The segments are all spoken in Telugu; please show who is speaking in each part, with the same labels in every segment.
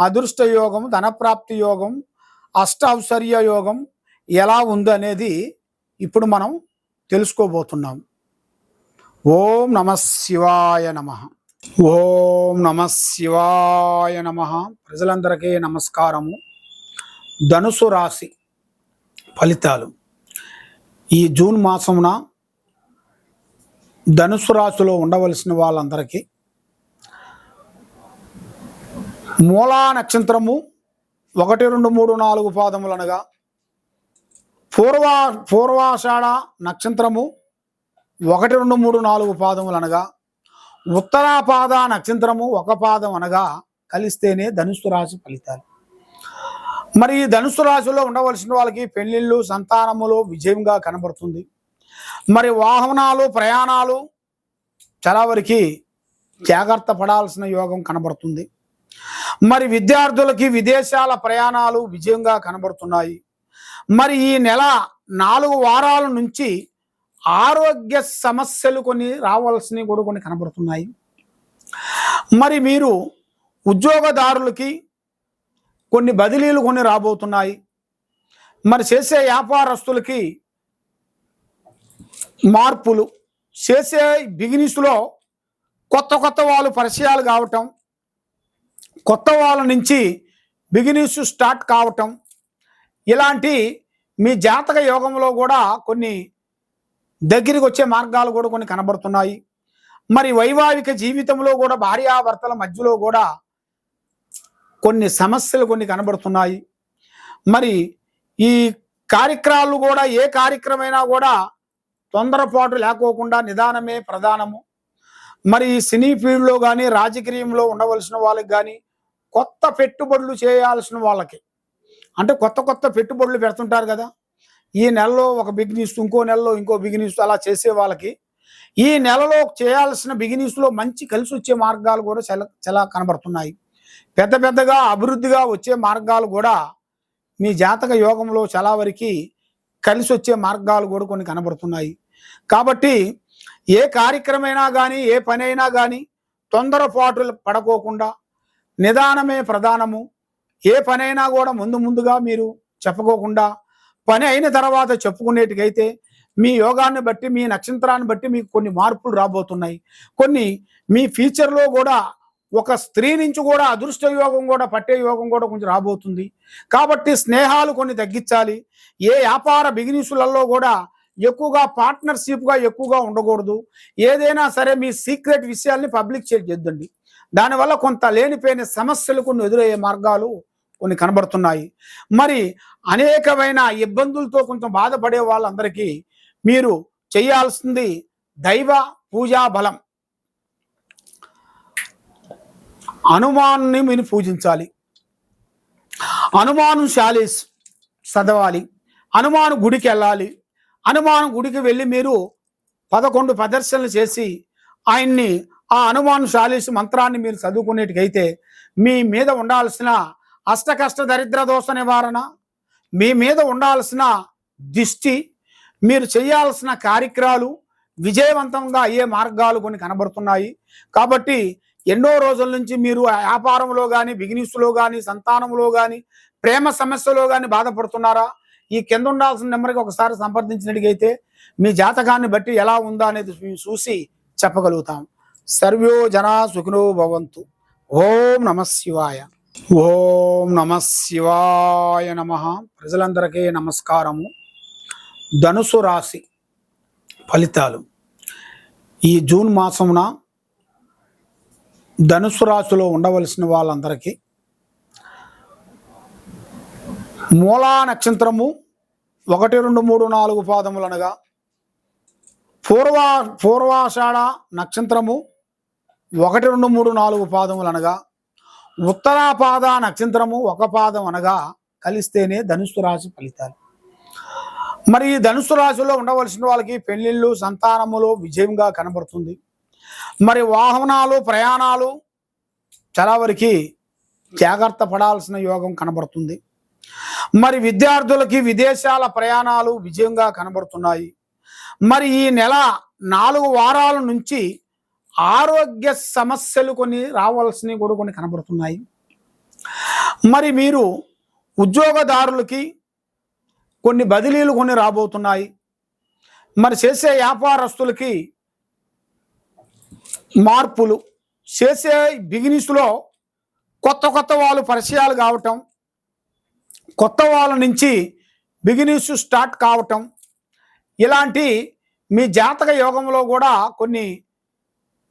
Speaker 1: అదృష్ట యోగం ధనప్రాప్తి యోగం అష్టౌశ్వర్య యోగం ఎలా ఉంది అనేది ఇప్పుడు మనం తెలుసుకోబోతున్నాం. ఓం నమ శివాయ నమ. ఓం నమ శివాయ నమ. ప్రజలందరికీ నమస్కారము. ధనుసు రాశి ఫలితాలు. ఈ జూన్ మాసమున ధనుసు రాశిలో ఉండవలసిన వాళ్ళందరికీ మూలా నక్షత్రము ఒకటి రెండు మూడు నాలుగు పాదములు అనగా పూర్వా పూర్వాషాఢ నక్షత్రము ఒకటి రెండు మూడు నాలుగు పాదములు అనగా ఉత్తరాపాద నక్షత్రము ఒక పాదం అనగా కలిస్తేనే ధనుసు రాశి ఫలితాలు. మరి ఈ ధనుసు రాశిలో ఉండవలసిన వాళ్ళకి పెళ్ళిళ్ళు సంతానములు విజయంగా కనబడుతుంది. మరి వాహనాలు ప్రయాణాలు చాలా వరకు జాగ్రత్త పడాల్సిన యోగం కనబడుతుంది. మరి విద్యార్థులకి విదేశాల ప్రయాణాలు విజయంగా కనబడుతున్నాయి. మరి ఈ నెల నాలుగు వారాల నుంచి ఆరోగ్య సమస్యలు కొన్ని రావాల్సినవి కూడా కొన్ని కనబడుతున్నాయి. మరి మీరు ఉద్యోగదారులకి కొన్ని బదిలీలు కొన్ని రాబోతున్నాయి. మరి చేసే వ్యాపారస్తులకి మార్పులు చేసే బిగినిస్లో కొత్త కొత్త వాళ్ళు పరిచయాలు కావటం కొత్త వాళ్ళ నుంచి బిగినిస్ స్టార్ట్ కావటం ఇలాంటి మీ జాతక యోగంలో కూడా కొన్ని దగ్గరికి వచ్చే మార్గాలు కూడా కొన్ని కనబడుతున్నాయి. మరి వైవాహిక జీవితంలో కూడా భార్యాభర్తల మధ్యలో కూడా కొన్ని సమస్యలు కొన్ని కనబడుతున్నాయి. మరి ఈ కార్యక్రమాలు కూడా ఏ కార్యక్రమైనా కూడా తొందరపాటు లేకోకుండా నిదానమే ప్రధానము. మరి ఈ సినీ ఫీల్డ్లో కానీ రాజకీయంలో ఉండవలసిన వాళ్ళకి కానీ కొత్త పెట్టుబడులు చేయాల్సిన వాళ్ళకి. అంటే కొత్త కొత్త పెట్టుబడులు పెడుతుంటారు కదా. ఈ నెలలో ఒక బిగినీస్ ఇంకో నెలలో ఇంకో బిగినీస్ అలా చేసే వాళ్ళకి ఈ నెలలో చేయాల్సిన బిగినీస్లో మంచి కలిసి వచ్చే మార్గాలు కూడా చాలా చాలా కనబడుతున్నాయి. పెద్ద పెద్దగా అభివృద్ధిగా వచ్చే మార్గాలు కూడా మీ జాతక యోగంలో చాలా వరకు కలిసి వచ్చే మార్గాలు కూడా కొన్ని కనబడుతున్నాయి. కాబట్టి ఏ కార్యక్రమైనా కానీ ఏ పని అయినా కానీ తొందరపాటులు పడకోకుండా నిదానమే ప్రధానము. ఏ పనైనా కూడా ముందు ముందుగా మీరు చెప్పుకోకుండా పని అయిన తర్వాత చెప్పుకునేటికైతే మీ యోగాన్ని బట్టి మీ నక్షత్రాన్ని బట్టి మీకు కొన్ని మార్పులు రాబోతున్నాయి. కొన్ని మీ ఫ్యూచర్లో కూడా ఒక స్త్రీ నుంచి కూడా అదృష్ట యోగం కూడా పట్టే యోగం కూడా కొంచెం రాబోతుంది. కాబట్టి స్నేహాలు కొన్ని తగ్గించాలి. ఏ వ్యాపార బిజినెస్లలో కూడా ఎక్కువగా పార్ట్నర్షిప్గా ఎక్కువగా ఉండకూడదు. ఏదైనా సరే మీ సీక్రెట్ విషయాల్ని పబ్లిక్ చేయొద్దండి దానివల్ల కొంత లేనిపోయిన సమస్యలు కొన్ని ఎదురయ్యే మార్గాలు కొన్ని కనబడుతున్నాయి. మరి అనేకమైన ఇబ్బందులతో కొంచెం బాధపడే వాళ్ళందరికీ మీరు చేయాల్సింది దైవ పూజా బలం. హనుమాన్ని మీరు పూజించాలి. హనుమాను శాలీస్ చదవాలి. హనుమాను గుడికి వెళ్ళాలి. హనుమాను గుడికి వెళ్ళి మీరు పదకొండు ప్రదర్శనలు చేసి ఆయన్ని ఆ హనుమాన్ చాలీస్ మంత్రాన్ని మీరు చదువుకునేటికైతే మీ మీద ఉండాల్సిన అష్టకష్ట దరిద్ర దోష నివారణ మీ మీద ఉండాల్సిన దిష్టి మీరు చేయాల్సిన కార్యక్రమాలు విజయవంతంగా అయ్యే మార్గాలు కొన్ని కనబడుతున్నాయి. కాబట్టి ఎన్నో రోజుల నుంచి మీరు వ్యాపారంలో కానీ బిజినెస్లో కానీ సంతానంలో కానీ ప్రేమ సమస్యలో కానీ బాధపడుతున్నారా? ఈ కింద ఉండాల్సిన నెంబర్కి ఒకసారి సంప్రదించినట్టుగైతే మీ జాతకాన్ని బట్టి ఎలా ఉందా అనేది చూసి చెప్పగలుగుతాం. సర్వ్యో జనా సుఖినో భవంతు. ఓం నమ శివాయ. ఓం నమ శివాయ నమ. ప్రజలందరికీ నమస్కారము. ధనుసు రాశి ఫలితాలు. ఈ జూన్ మాసమున ధనుసు రాశిలో ఉండవలసిన వాళ్ళందరికీ మూలా నక్షత్రము ఒకటి రెండు మూడు నాలుగు పాదములు అనగా పూర్వాషాఢ నక్షత్రము ఒకటి రెండు మూడు నాలుగు పాదములు అనగా ఉత్తరాపాద నక్షత్రము ఒక పాదం అనగా కలిస్తేనే ధనుసు రాశి ఫలితాలు. మరి ఈ ధనుసు రాశిలో ఉండవలసిన వాళ్ళకి పెళ్ళిళ్ళు సంతానములు విజయంగా కనబడుతుంది. మరి వాహనాలు ప్రయాణాలు చాలా వరకు జాగ్రత్త పడాల్సిన యోగం కనబడుతుంది. మరి విద్యార్థులకి విదేశాల ప్రయాణాలు విజయంగా కనబడుతున్నాయి. మరి ఈ నెల నాలుగు వారాల నుంచి ఆరోగ్య సమస్యలు కొన్ని రావాల్సినవి కూడా కొన్ని కనబడుతున్నాయి. మరి మీరు ఉద్యోగదారులకి కొన్ని బదిలీలు కొన్ని రాబోతున్నాయి. మరి చేసే వ్యాపారస్తులకి మార్పులు చేసే బిజినెస్లో కొత్త కొత్త వాళ్ళు పరిచయాలు కావటం కొత్త వాళ్ళ నుంచి బిగినెస్ స్టార్ట్ కావటం ఇలాంటి మీ జాతక యోగంలో కూడా కొన్ని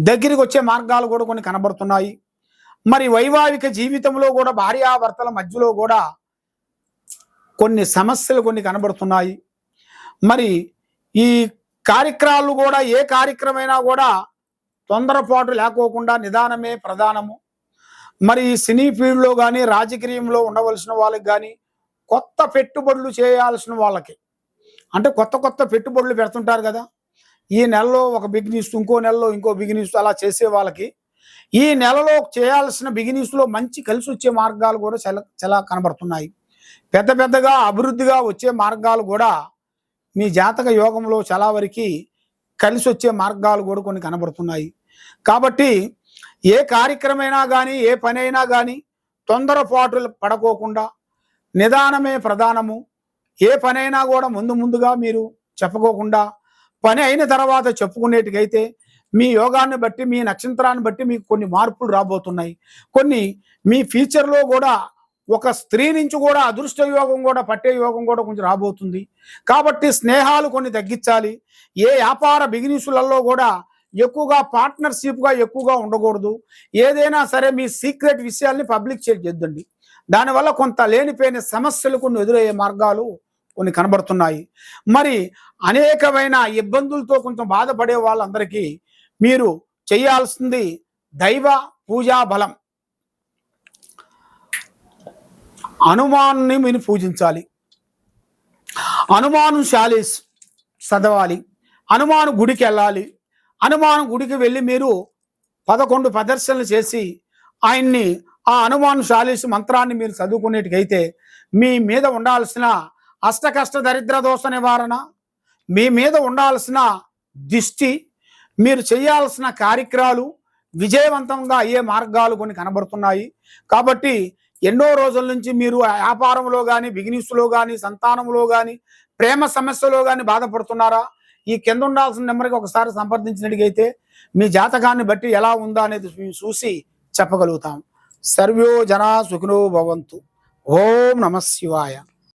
Speaker 1: దగ్గరికి వచ్చే మార్గాలు కూడా కొన్ని కనబడుతున్నాయి. మరి వైవాహిక జీవితంలో కూడా భార్యాభర్తల మధ్యలో కూడా కొన్ని సమస్యలు కొన్ని కనబడుతున్నాయి. మరి ఈ కార్యక్రమాలు కూడా ఏ కార్యక్రమైనా కూడా తొందరపాటు లేకోకుండా నిదానమే ప్రధానము. మరి ఈ సినీ ఫీల్డ్లో కానీ రాజకీయంలో ఉండవలసిన వాళ్ళకి కానీ కొత్త పెట్టుబడులు చేయాల్సిన వాళ్ళకి. అంటే కొత్త కొత్త పెట్టుబడులు పెడుతుంటారు కదా. ఈ నెలలో ఒక బిగినెస్ ఇంకో నెలలో ఇంకో బిగినెస్ అలా చేసే వాళ్ళకి ఈ నెలలో చేయాల్సిన బిగినీస్లో మంచి కలిసి వచ్చే మార్గాలు కూడా చాలా చాలా కనబడుతున్నాయి. పెద్ద పెద్దగా అభివృద్ధిగా వచ్చే మార్గాలు కూడా మీ జాతక యోగంలో చాలా వరకు కలిసి వచ్చే మార్గాలు కూడా కొన్ని కనబడుతున్నాయి. కాబట్టి ఏ కార్యక్రమైనా కానీ ఏ పని అయినా కానీ తొందరపాటులు పడకోకుండా నిదానమే ప్రధానము. ఏ పనైనా కూడా ముందు ముందుగా మీరు చెప్పుకోకుండా పని అయిన తర్వాత చెప్పుకునేటికైతే మీ యోగాన్ని బట్టి మీ నక్షత్రాన్ని బట్టి మీకు కొన్ని మార్పులు రాబోతున్నాయి. కొన్ని మీ ఫ్యూచర్లో కూడా ఒక స్త్రీ నుంచి కూడా అదృష్ట యోగం కూడా పట్టే యోగం కూడా కొంచెం రాబోతుంది. కాబట్టి స్నేహాలు కొన్ని తగ్గించాలి. ఏ వ్యాపార బిజినెస్లలో కూడా ఎక్కువగా పార్ట్నర్షిప్గా ఎక్కువగా ఉండకూడదు. ఏదైనా సరే మీ సీక్రెట్ విషయాల్ని పబ్లిక్ చేద్దండి. దానివల్ల కొంత లేనిపోయిన సమస్యలు కొన్ని ఎదురయ్యే మార్గాలు కొన్ని కనబడుతున్నాయి. మరి అనేకమైన ఇబ్బందులతో కొంచెం బాధపడే వాళ్ళందరికీ మీరు చేయాల్సింది దైవ పూజా బలం. హనుమాన్ని మీరు పూజించాలి. హనుమాను శాలీస్ చదవాలి. హనుమాను గుడికి వెళ్ళాలి. హనుమాను గుడికి వెళ్ళి మీరు పదకొండు ప్రదర్శనలు చేసి ఆయన్ని ఆ హనుమాను శాలీస్ మంత్రాన్ని మీరు చదువుకునేటికైతే మీ మీద ఉండాల్సిన అష్టకష్ట దరిద్ర దోష నివారణ. మీ మీద ఉండాల్సిన దిష్టి మీరు చేయాల్సిన కార్యక్రమాలు విజయవంతంగా అయ్యే మార్గాలు కొన్ని కనబడుతున్నాయి. కాబట్టి ఎన్నో రోజుల నుంచి మీరు వ్యాపారంలో కానీ బిజినెస్లో కానీ సంతానంలో కానీ ప్రేమ సమస్యలో కానీ బాధపడుతున్నారా? ఈ కింద ఉండాల్సిన నెంబర్కి ఒకసారి సంప్రదించినట్టుగైతే మీ జాతకాన్ని బట్టి ఎలా ఉందా అనేది చూసి చెప్పగలుగుతాం. సర్వ్యో జనా సుఖినో భవంతు. ఓం నమ శివాయ.